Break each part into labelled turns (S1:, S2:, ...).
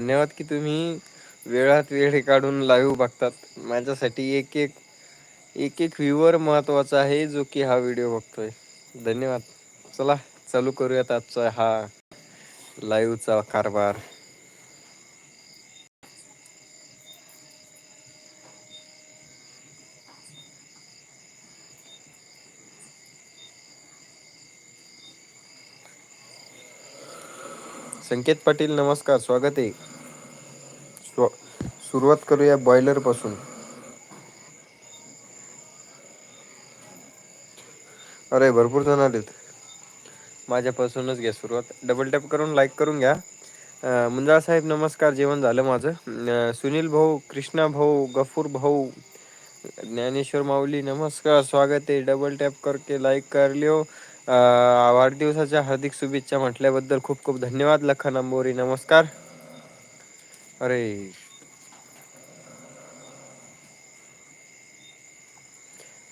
S1: धन्यवाद की तुम्ही वेळात वेळ काढून लाईव्ह बघतात. माझ्यासाठी एक एक एक एक व्ह्यूवर महत्त्वाचा आहे जो की हा व्हिडिओ बघतोय. धन्यवाद. चला चालू करूयात आजचा हा लाईव्हचा कारभार. संकेत पाटील नमस्कार. स्वागत आहे. स्व सुरुवात करूया बॉयलरपासून. अरे भरपूर जण आलेत. माझ्यापासूनच घ्या सुरुवात. डबल टॅप करून लाईक करून घ्या. मुंजाळ साहेब नमस्कार. जेवण झालं माझं. सुनील भाऊ कृष्णा भाऊ गफूर भाऊ ज्ञानेश्वर माऊली नमस्कार. स्वागत आहे. डबल टॅप करके लाईक कर लिओ वाढदिवसाच्या हार्दिक शुभेच्छा म्हटल्याबद्दल खूप खूप धन्यवाद. लखन अंबोरी नमस्कार. अरे.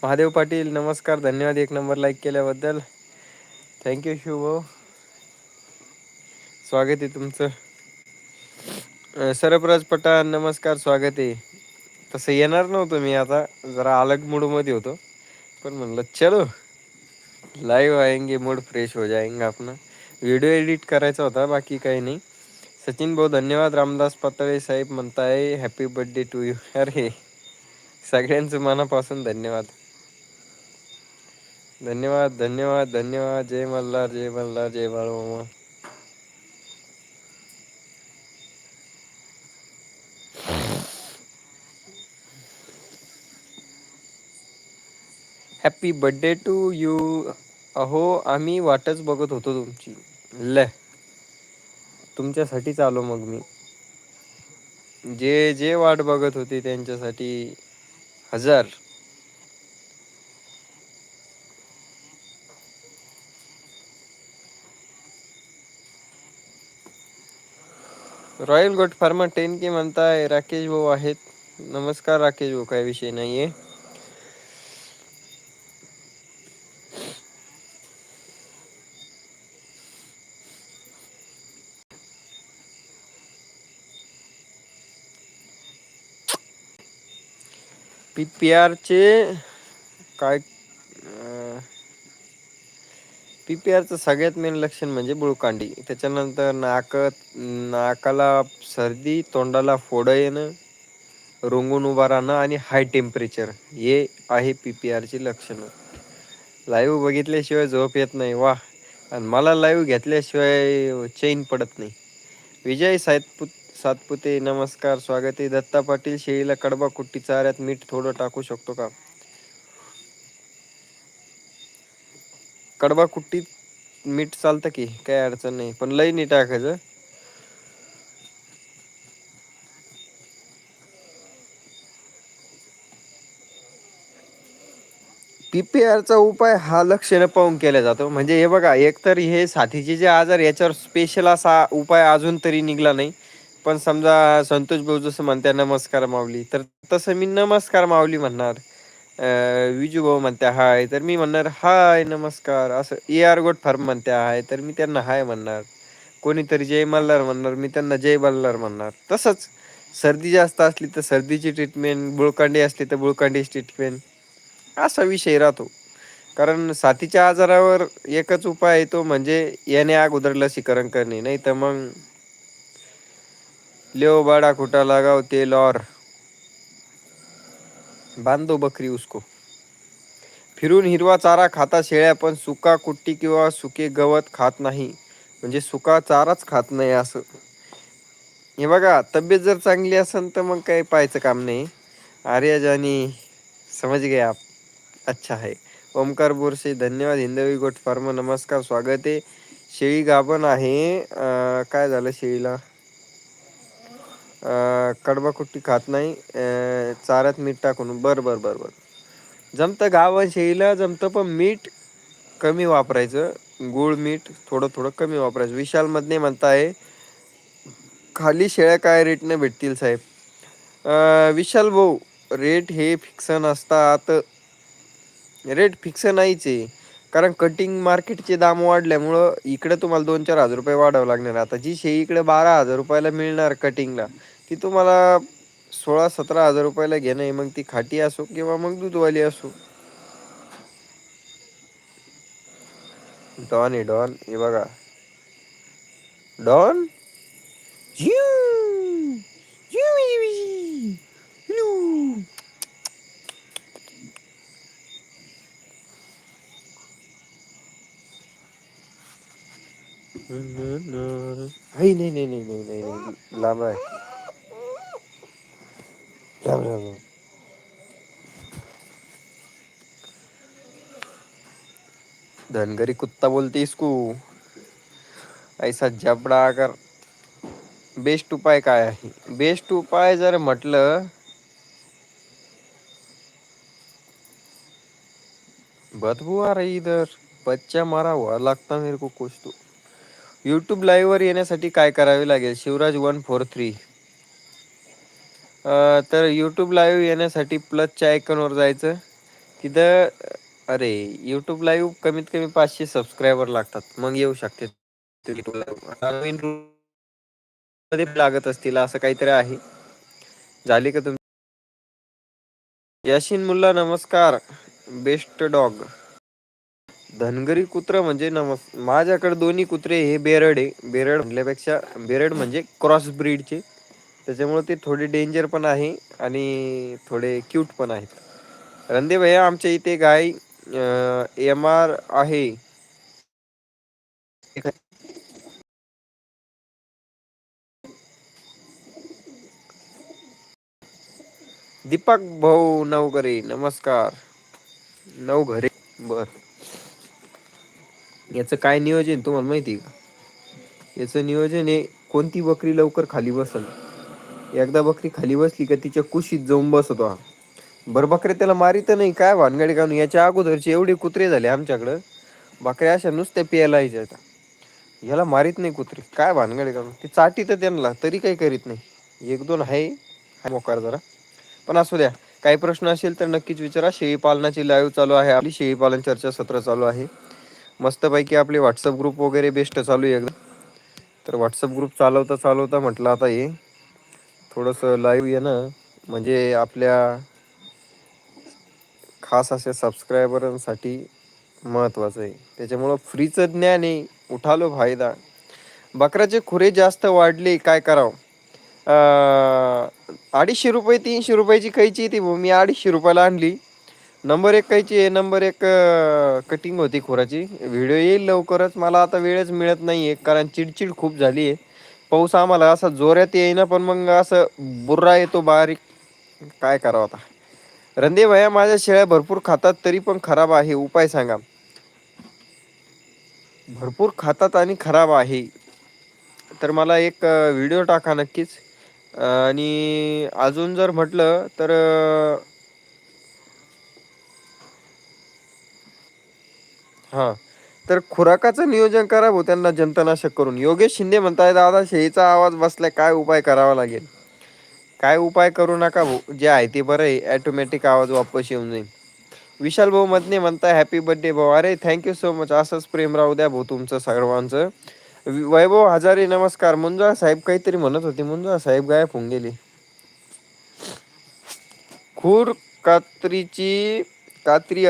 S1: महादेव पाटील नमस्कार धन्यवाद एक नंबर लाईक केल्याबद्दल. थँक्यू शिव स्वागत आहे तुमचं. सरपराज पठाण नमस्कार स्वागत आहे. तसं येणार नव्हतं मी आता जरा अलग मूडमध्ये होतो. पण म्हणलं चलो. लाईव्ह आएंगे मूड फ्रेश हो जाएंगे आपण व्हिडिओ एडिट करायचा होता बाकी काही नाही. सचिन भाऊ धन्यवाद. रामदास पातळे साहेब म्हणताय हॅपी बर्थडे टू यू अरे सगळ्यांचं मनापासून धन्यवाद. धन्यवाद धन्यवाद धन्यवाद. जय मल्हार जय मल्हार जय Balumama happy birthday to you अहो आम्ही वाटच बघत होतो तुमची. ल. तुमच्यासाठीच आलो मग मी. जे जे वाट बघत होते त्यांच्यासाठी हजार. रॉयल गोट फार्मा टेन के म्हणताय राकेश भाऊ आहेत. नमस्कार राकेश भाऊ काय विषय नाहीये. पी पी आरचे काय पी पी आरचं सगळ्यात मेन लक्षण म्हणजे बुळकांडी. त्याच्यानंतर नाक नाकाला सर्दी तोंडाला फोडं येणं रोंगून उभा राहणं आणि हाय टेम्परेचर हे आहे पी पी आरची लक्षणं. लाईव्ह बघितल्याशिवाय झोप येत नाही वा आणि मला लाईव्ह घेतल्याशिवाय चैन पडत नाही. विजय सातपुत सातपुते नमस्कार स्वागत आहे. दत्ता पाटील शेळीला कडबा कुट्टी चाऱ्यात मीठ थोडं टाकू शकतो का? कडबा कुट्टीत मीठ चालतं की? काही अडचण नाही. पण लई नाही टाकायचं. पीपीआरचा उपाय हा लक्षणं पाहून केला जातो. म्हणजे हे बघा एकतर हे साथीचे जे आजार याच्यावर स्पेशल असा उपाय अजून तरी निघला नाही. पण समजा संतोष भाऊ जसं म्हणते नमस्कार माऊली. तर तसं मी नमस्कार माऊली म्हणणार. विजू भाऊ म्हणत्या हाय. तर मी म्हणणार हाय नमस्कार. असं ए आर गोट फार्म म्हणत्या हाय. तर मी त्यांना हाय म्हणणार. कोणीतरी जय मल्हार म्हणणार मी त्यांना जय बल्लार म्हणणार. तसंच सर्दी जास्त असली तर सर्दीची ट्रीटमेंट बुळकांडी असली तर बुळकांडीची ट्रीटमेंट असा विषय राहतो. कारण साथीच्या आजारावर एकच उपाय येतो म्हणजे याने अगोदर लसीकरण करणे. नाही तर मग लेव बाडा खुटा लगाव तेल और बांधो बकरी उसको फिरून हिरवा चारा खाता शेळ्या पण सुका कुट्टी किंवा सुके गवत खात नाही म्हणजे सुका चाराच खात नाही असं हे बघा तब्येत जर चांगली असेल तर मग काही पाहायचं काम नाही आर्यज समज गए आप अच्छा है ओमकार बोरसे धन्यवाद हिंदवी गोट फार्म नमस्कार स्वागत आहे शेळी गाभण आहे काय झालं शेळीला कडबा कुट्टी खात नाही चाऱ्यात मीठ टाकून. बरं बरं बरं बरं. जमतं गावं शेळीला जमतं पण मीठ कमी वापरायचं. गूळ मीठ थोडं थोडं कमी वापरायचं. विशालमधने म्हणताय खाली शेळ्या काय रेटनं भेटतील साहेब? विशाल भाऊ रेट हे फिक्स नसतात. रेट फिक्स नाहीच आहे. कारण कटिंग मार्केटचे दाम वाढल्यामुळं इकडे तुम्हाला दोन चार हजार रुपये वाढावं लागणार आता जी शेळी इकडे बारा हजार रुपयाला मिळणार कटिंगला ती तुम्हाला सोळा सतरा हजार रुपयाला घेणं आहे. मग ती खाटी असो किंवा मग दूधवाली असो. डॉन आहे डॉन. हे बघा. डॉन नाही नाही नाही नाही नाही नाही नाही राम राम धनगरी कुत्ता बोलते इसको ऐसा जबडा अगर बेस्ट उपाय काय आहे? बेस्ट उपाय जर म्हटलं बदबू आ रही इधर. बच्चा मारा हुआ लागता मेरे को कुछ तो. यूट्यूब लाईव्हवर येण्यासाठी काय करावे लागेल? Shivraj one four three. तर यूट्यूब लाईव्ह येण्यासाठी प्लसच्या आयकॉनवर जायचं. तिथं अरे यूट्यूब लाईव्ह कमीत कमी पाचशे सबस्क्रायबर लागतात. मग येऊ शकते. नवीन मध्ये लागत असतील असं काहीतरी आहे. झाली का तुम्ही याशिन मुल्ला नमस्कार. बेस्ट डॉग धनगरी कुत्रा म्हणजे नमस् माझ्याकडे दोन्ही कुत्रे हे बेरड आहे. बेरड म्हणल्यापेक्षा बेरड म्हणजे क्रॉस ब्रीडचे. त्याच्यामुळे ते थोडे डेंजर पण आहे आणि थोडे क्यूट पण आहेत. रंदे भैया आमच्या इथे गाय एम आर आहे. दीपक भाऊ नवघरे नमस्कार. नवघरे बर. याचं काय नियोजन तुम्हाला माहिती का? याचं नियोजन आहे कोणती बकरी लवकर खाली बसल? एकदा बकरी खाली बसली का तिच्या कुशीत जाऊन बसतो हा. बरं बकरे त्याला मारित नाही काय भानगडी काढून याच्या अगोदरचे एवढे कुत्रे झाले आमच्याकडं. बकऱ्या अशा नुसत्या प्यायला यायच्या याला मारित नाही कुत्रे. काय भानगडी काढून ते चाटी तर त्यांना तरी काही करीत नाही. एक दोन आहे मोकार जरा. पण असू द्या काही प्रश्न असेल तर नक्कीच विचारा. शेळी पालनाची लाईव्ह चालू आहे. आपली शेळी पालन चर्चा सत्र चालू आहे. मस्तपैकी आपले व्हॉट्सअप ग्रुप वगैरे बेस्ट चालू आहे एकदम तर व्हॉट्सअप ग्रुप चालवता चालवता म्हटलं आता हे. थोडंसं लाईव्ह येणं ना. म्हणजे आपल्या खास अशा सबस्क्रायबरांसाठी महत्त्वाचं आहे. त्याच्यामुळं फ्रीचं ज्ञान आहे. उठालो फायदा. बकराचे खुरे जास्त वाढले काय करावं? अडीचशे रुपये तीनशे रुपयाची कैची ती मी अडीचशे रुपयाला आणली. नंबर एक कायची आहे नंबर एक कटिंग होती खुराची. व्हिडिओ येईल लवकरच मला आता वेळच मिळत नाही आहे कारण चिडचिड खूप झाली आहे. पाऊस आम्हाला असा जोरात येईना पण मग असं बुर्रा येतो बारीक. काय करावं आता? रंदे भया माझ्या शेळ्या भरपूर खातात तरी पण खराब आहे उपाय सांगा. भरपूर खातात आणि खराब आहे. तर मला एक व्हिडिओ टाका नक्कीच. आणि अजून जर म्हटलं तर हा. तर खुराकाचं नियोजन करा भाऊ त्यांना जंतनाशक करून. योगेश शिंदे म्हणताय दादा शेळीचा आवाज बसलाय काय उपाय करावा लागेल? काय उपाय करू नका भाऊ जे आहे ते बरं आहे ॲटोमॅटिक आवाज वापस येऊन जाईल. विशाल भाऊ मधने म्हणताय हॅपी बर्थडे भाऊ. अरे थँक्यू सो मच असंच प्रेम राहू द्या भाऊ तुमचं सर्वांचं. वैभव हजारे नमस्कार. मुंजा साहेब काहीतरी म्हणत होते. मुंजा साहेब गायब होऊन गेले. खूर कात्रीची कात्री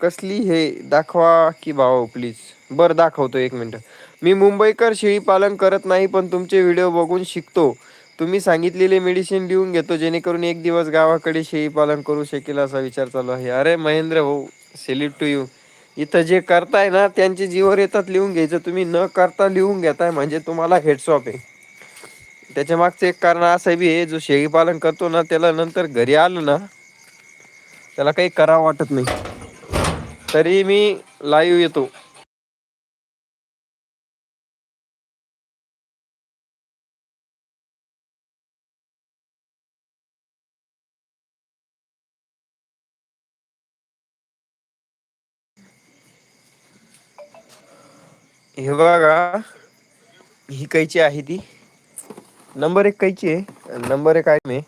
S1: कसली हे दाखवा की भाऊ प्लीज बरं दाखवतो एक मिनटं. मी मुंबईकर शेळी पालन करत नाही पण तुमचे व्हिडिओ बघून शिकतो. तुम्ही सांगितलेले मेडिसिन लिहून घेतो जेणेकरून एक दिवस गावाकडे शेळी पालन करू शकेल असा विचार चालू आहे. अरे महेंद्र भाऊ सेल्यूट टू यू इथं जे करताय ना त्यांचे जीवर येतात लिहून घ्यायचं. तुम्ही न करता लिहून घेताय म्हणजे तुम्हाला हेडसॉप आहे. त्याच्या मागचं एक कारण असं बी आहे जो शेळी पालन करतो ना त्याला नंतर घरी आलं ना त्याला काही करावं वाटत नाही. तरी मी लाईव्ह येतो. हे बघा ही कैची आहे ती. नंबर एक कैची आहे. नंबर एक आहे. मी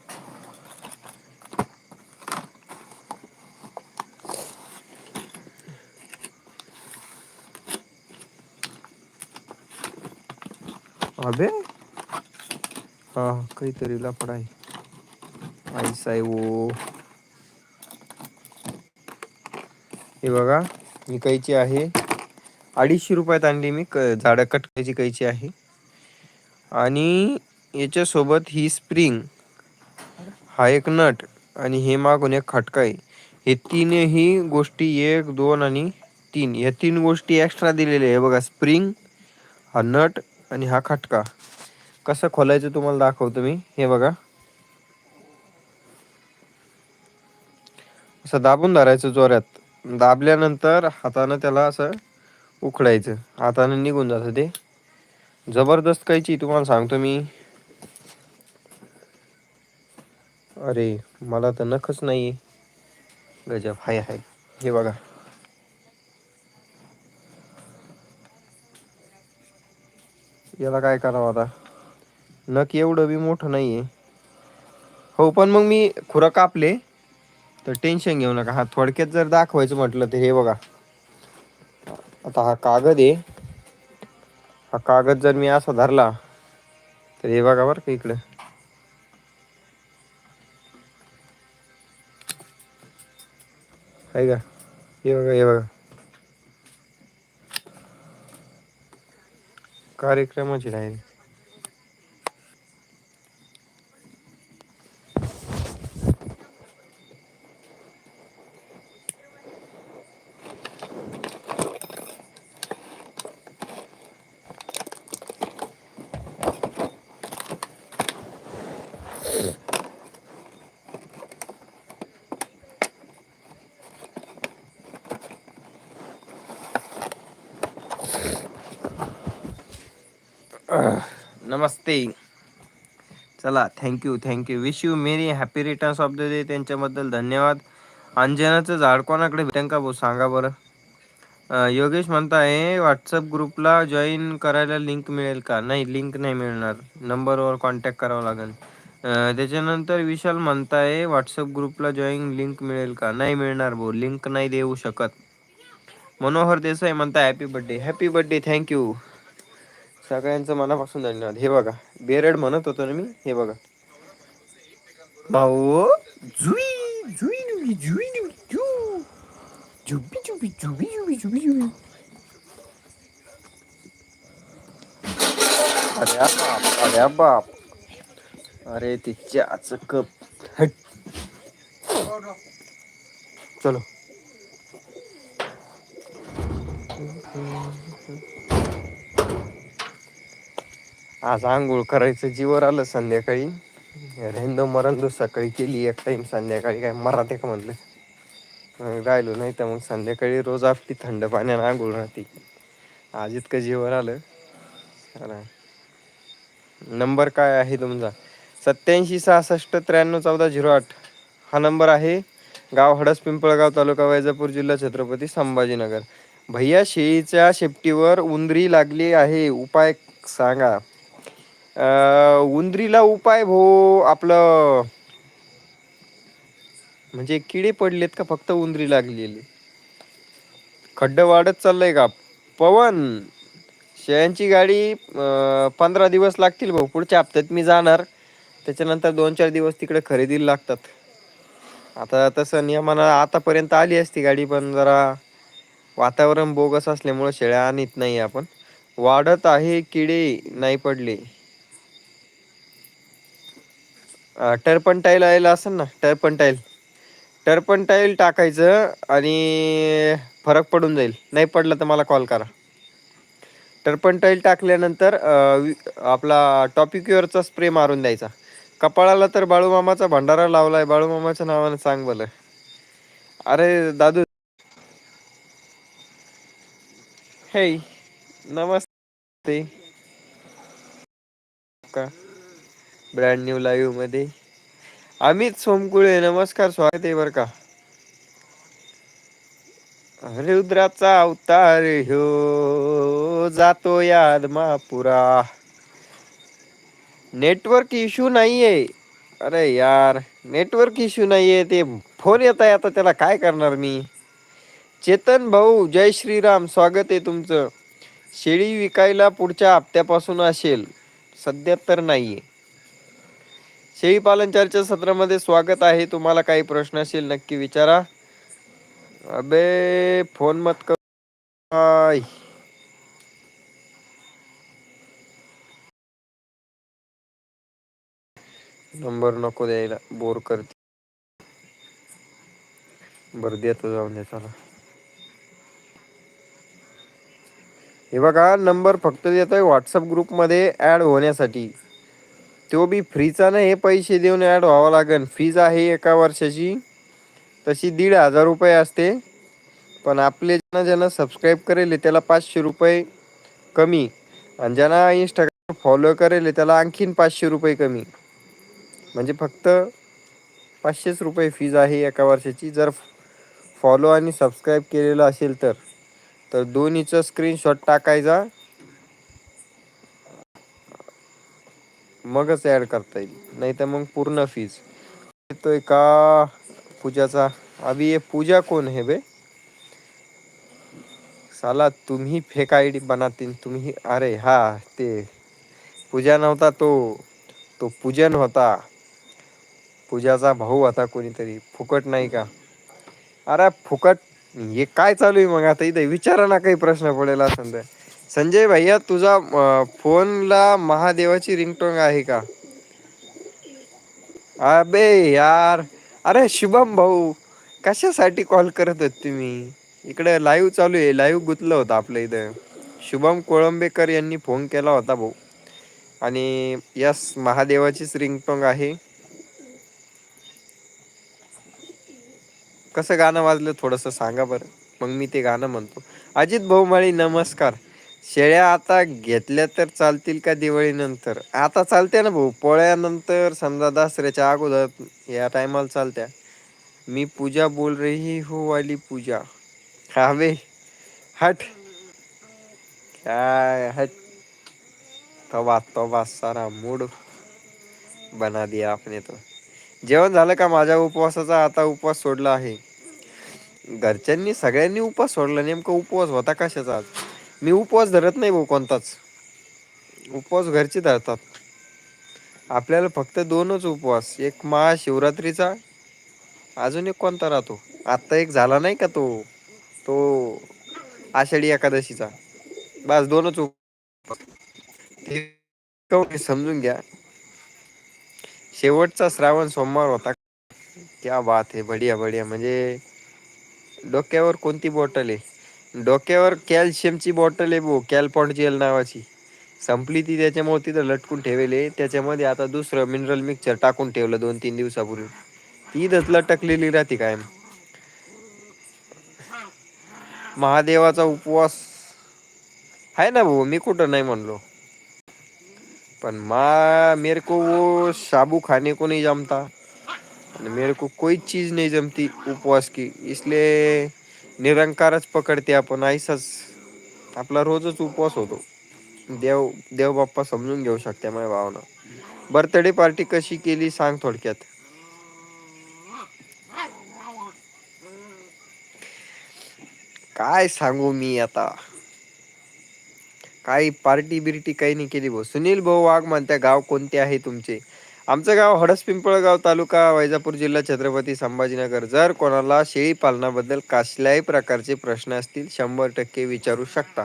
S1: अबे. हा काहीतरी लफड आहे. आई साई ओ हे बघा मी कैची आहे. अडीचशे रुपयात आणली मी क झाडं कटकायची कैची आहे. आणि याच्यासोबत ही स्प्रिंग हा एक नट आणि हे मागून एक खटका आहे. हे तीनही गोष्टी एक दोन आणि तीन. या तीन गोष्टी एक्स्ट्रा दिलेल्या आहे. बघा स्प्रिंग हा नट आणि हा खटका. कसं खोलायचं तुम्हाला दाखवतो मी. हे बघा. असं दाबून धरायचं जोऱ्यात दाबल्यानंतर हातानं त्याला असं उखडायचं हातानं निघून जातं ते. जबरदस्त कायची तुम्हाला सांगतो मी. अरे मला तर नखच नाही गजब. हाय हाय. हे बघा. याला काय करावं आता? नक एवढं बी मोठं नाही आहे हो पण मग मी खुरं कापले तर टेन्शन घेऊ नका. हा थोडक्यात जर दाखवायचं म्हटलं तर हे बघा. आता हा कागद आहे. हा कागद जर मी असा धरला तर हे बघा बरं का इकडं. आहे का? हे बघा हे बघा. कार्यक्रमाची डायरी नमस्ते. चला thank you thank you wish you many happy returns of the day त्यांच्याबद्दल धन्यवाद. अंजनाचं झाड कोणाकडे भेटेन का भाऊ? सांगा बरं. योगेश योगेश म्हणताय व्हॉट्सअप ग्रुपला जॉईन करायला लिंक मिळेल का? नाही लिंक नाही मिळणार. नंबरवर कॉन्टॅक्ट करावं लागेल. त्याच्यानंतर विशाल म्हणताय व्हॉट्सअप ग्रुपला जॉईन लिंक मिळेल का? नाही मिळणार भाऊ. लिंक नाही देऊ शकत. मनोहर देसाई म्हणताय happy birthday happy birthday thank you सगळ्यांचं मनापासून धन्यवाद. हे बघा बेरड म्हणत होतो ना मी हे बघा. भाऊ जुई जुई नुई, जुई नुई, जू. जुबी जुबी जुबी जुबी जुबी जुबी. अरे बाप अरे बाप. अरे तिच्याच कप हट. चलो. आज आंघोळ करायचं जीवर आलं संध्याकाळी. रेंदो मरंदो सकाळी केली एक टाईम संध्याकाळी. काय मराठे का म्हणलं? मग राहिलो नाही तर मग संध्याकाळी रोज आपली थंड पाण्यानं आंघोळ राहते. आज इतकं जीवर आलं. नंबर काय आहे तुमचा? सत्याऐंशी सहासष्ट त्र्याण्णव चौदा झिरो आठ. हा नंबर आहे गाव हडस पिंपळगाव तालुका वैजापूर जिल्हा छत्रपती संभाजीनगर. भैया शेळीच्या शेपटीवर उंदरी लागली आहे. उपाय सांगा. उंदरीला उपाय भो आपलं म्हणजे किडे पडलेत का फक्त उंदरी लागलेली? खड्ड वाढत चाललंय का? पवन शेळ्यांची गाडी पंधरा दिवस लागतील भाऊ पुढच्या हप्त्यात मी जाणार. त्याच्यानंतर दोन चार दिवस तिकडे खरेदीला लागतात. आता तसं नियमानं आतापर्यंत आली असती गाडी पण जरा वातावरण बोगस असल्यामुळं शेळ्या आणत नाही आपण. वाढत आहे किडे नाही पडले. टर्पनटाईल आलेलं असेल ना टर्पनटाईल टर्पनटाईल टाकायचं आणि फरक पडून जाईल. नाही पडलं तर मला कॉल करा. टर्पनटाईल टाकल्यानंतर आपला टॉपिक्युअरचा स्प्रे मारून द्यायचा. कपाळाला तर बाळूमामाचा भंडारा लावलाय. बाळूमामाच्या नावानं सांग बोल अरे दादू. हे नमस्ते. का? ब्रँड न्यू लाईव्हमध्ये. अमित सोमकुळे नमस्कार स्वागत आहे बर का. रुद्राचा अवतार ह्यो जातो याद महापुरा. नेटवर्क इश्यू नाहीये. अरे यार नेटवर्क इश्यू नाहीये ते. फोन येत आहे आता त्याला काय करणार मी? चेतन भाऊ जय श्रीराम स्वागत आहे तुमचं. शेळी विकायला पुढच्या हप्त्यापासून असेल. सध्या तर नाहीये. शेळीपालन चर्चा सत्रामध्ये स्वागत आहे तुम्हाला काही प्रश्न असेल नक्की विचारा. अबे फोन मत कर नंबर नको द्यायला बोर करते. बर देतो जाऊन दे चला. हे बघा नंबर फक्त देतोय व्हॉट्सअप ग्रुपमध्ये ऍड होण्यासाठी. तो बी फ्रीचा ना हे पैसे देऊन ॲड व्हावं लागेल फीज आहे एका वर्षाची. तशी दीड हजार रुपये असते. पण आपले ज्यांना ज्यांना सबस्क्राईब करेल त्याला पाचशे रुपये कमी आणि ज्यांना इंस्टाग्राम फॉलो करेल त्याला आणखीन पाचशे रुपये कमी. म्हणजे फक्त पाचशेच रुपये फीज आहे एका वर्षाची जर फॉलो आणि सबस्क्राईब केलेलं असेल तर तर दोन्हीचा स्क्रीनशॉट टाकायचा. मगच ऍड करता येईल. नाही तर मग पूर्ण फीज येतोय का पूजाचा? अभी ये पूजा कोण है बे? साला तुम्ही फेक आयडी बनातील तुम्ही अरे हा ते पूजा नव्हता तो. तो पूजन होता. पूजाचा भाऊ होता कोणीतरी. फुकट नाही का? अरे फुकट हे काय चालू आहे मग? आता इथे विचारा ना काही प्रश्न पडेल असं तर. संजय भैया तुझा फोनला महादेवाची रिंगटोंग आहे का? अबे यार अरे शुभम भाऊ कशासाठी कॉल करत होत तुम्ही? इकडे लाईव्ह चालू आहे लाईव्ह गुतलं होतं आपल्या इथं. शुभम कोळंबेकर यांनी फोन केला होता भाऊ. आणि यस महादेवाचीच रिंगटोंग आहे. कसं गाणं वाजलं थोडंसं सांगा बरं. मग मी ते गाणं म्हणतो. अजित भाऊमाळी नमस्कार. शेळ्या आता घेतल्या तर चालतील का दिवाळीनंतर? आता चालते ना भाऊ. पोळ्यानंतर समजा दसऱ्याच्या अगोदर या टायमाला चालत्या. मी पूजा बोल रही हो वाली पूजा. हा हट. काय हट. तवा तवा सारा मूड बना दिया आपने तो. जेवण झालं का माझ्या उपवासाचा? आता उपवास सोडला आहे. घरच्यांनी सगळ्यांनी उपवास सोडला. नेमका उपवास होता कशाचा आज? मी उपवास धरत नाही भाऊ कोणताच. उपवास घरचे धरतात. आपल्याला फक्त दोनच उपवास एक महाशिवरात्रीचा अजून एक कोणता राहतो? आत्ता एक झाला नाही का तो? तो आषाढी एकादशीचा. बस दोनच उपवास. समजून घ्या. शेवटचा श्रावण सोमवार होता. क्या बात आहे बढिया बढिया. म्हणजे डोक्यावर कोणती बॉटल आहे? डोक्यावर कॅल्शियमची बॉटल आहे बो कॅलपॉट जेल नावाची. संपली ती त्याच्यामुळे तिथं लटकून ठेवले त्याच्यामध्ये आता दुसरं मिनरल मिक्सर टाकून ठेवलं दोन तीन दिवसापूर्वी. ती दच लटकलेली राहते कायम. महादेवाचा उपवास. आहे ना भाऊ मी कुठं नाही म्हणलो. पण मा मेरे को वो साबू खाने को नाही जमता. मेरे को कोई चीज नाही जमती उपवास की. इसलिए निरंकारच पकडते आपण आईसच. आपला रोजच उपवास होतो. देव देव बाप्पा समजून घेऊ शकते माझ्या भावना. बर्थडे पार्टी कशी केली सांग थोडक्यात. काय सांगू मी आता? काही पार्टी बिर्टी काही नाही केली भाऊ. सुनील भाऊ वाघ म्हणत्या गाव कोणते आहे तुमचे? आमचं गाव हडस पिंपळगाव तालुका वैजापूर जिल्हा छत्रपती संभाजीनगर. जर कोणाला शेळी पालनाबद्दल कसल्याही प्रकारचे प्रश्न असतील शंभर टक्के विचारू शकता.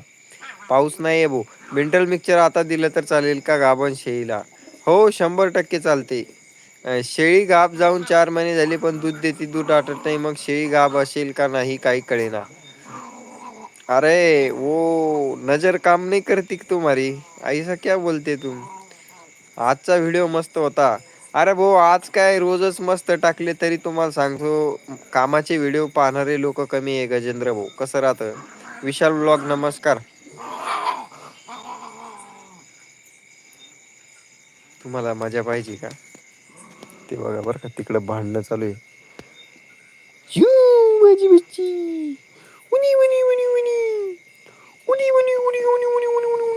S1: पाऊस नाही भाऊ मिंटल मिक्सचर आता दिलं तर चालेल का गाभण शेळीला? हो शंभर टक्के चालते. शेळी गाब जाऊन चार महिने झाले पण दूध देते दूध आटत नाही मग शेळी गाब असेल का नाही काही कळेना. अरे वो नजर काम नाही करती तुम्हारी? ऐसा क्या बोलते तुम आजचा व्हिडिओ मस्त होता. अरे भाऊ आज काय रोजच मस्त टाकले तरी तुम्हाला सांगतो कामाचे व्हिडिओ पाहणारे लोक कमी आहे गजेंद्र भाऊ. कसं राहतं? विशाल ब्लॉग नमस्कार. तुम्हाला मजा पाहिजे का? ते बघा बरं का तिकडं भांडणं चालू आहे. माझी बच्ची उनी उनी उनी उनी. उनी उनी उनी उनी उनी उनी उनी उनी.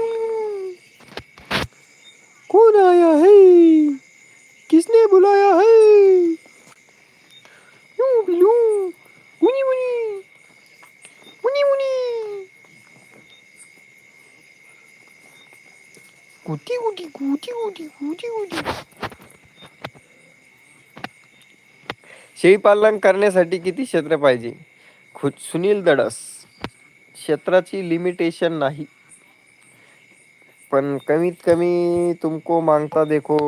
S1: कौन आया है? किसने बुलाया है? यूं बिलू उनी उनी उनी उनी कुटी गुटी गुटी गुटी गुटी गुटी शेळीपालन करण्यासाठी किती क्षेत्र पाहिजे? खुद सुनील दडस. क्षेत्राची लिमिटेशन नाही. पण कमीत कमी तुमको मांगता देखो.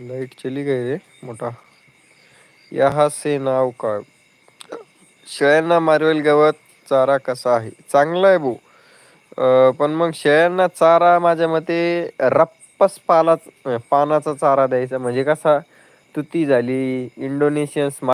S1: लाइट चली गई रे मोठा. या से नाव का. शेळ्यांना मारवेल गवत चारा कसा आहे? चांगला आहे भाऊ पण मग शेळ्यांना चारा माझ्या मते रप्पस पाला पानाचा चारा द्यायचा. म्हणजे कसा? तुती झाली. इंडोनेशियन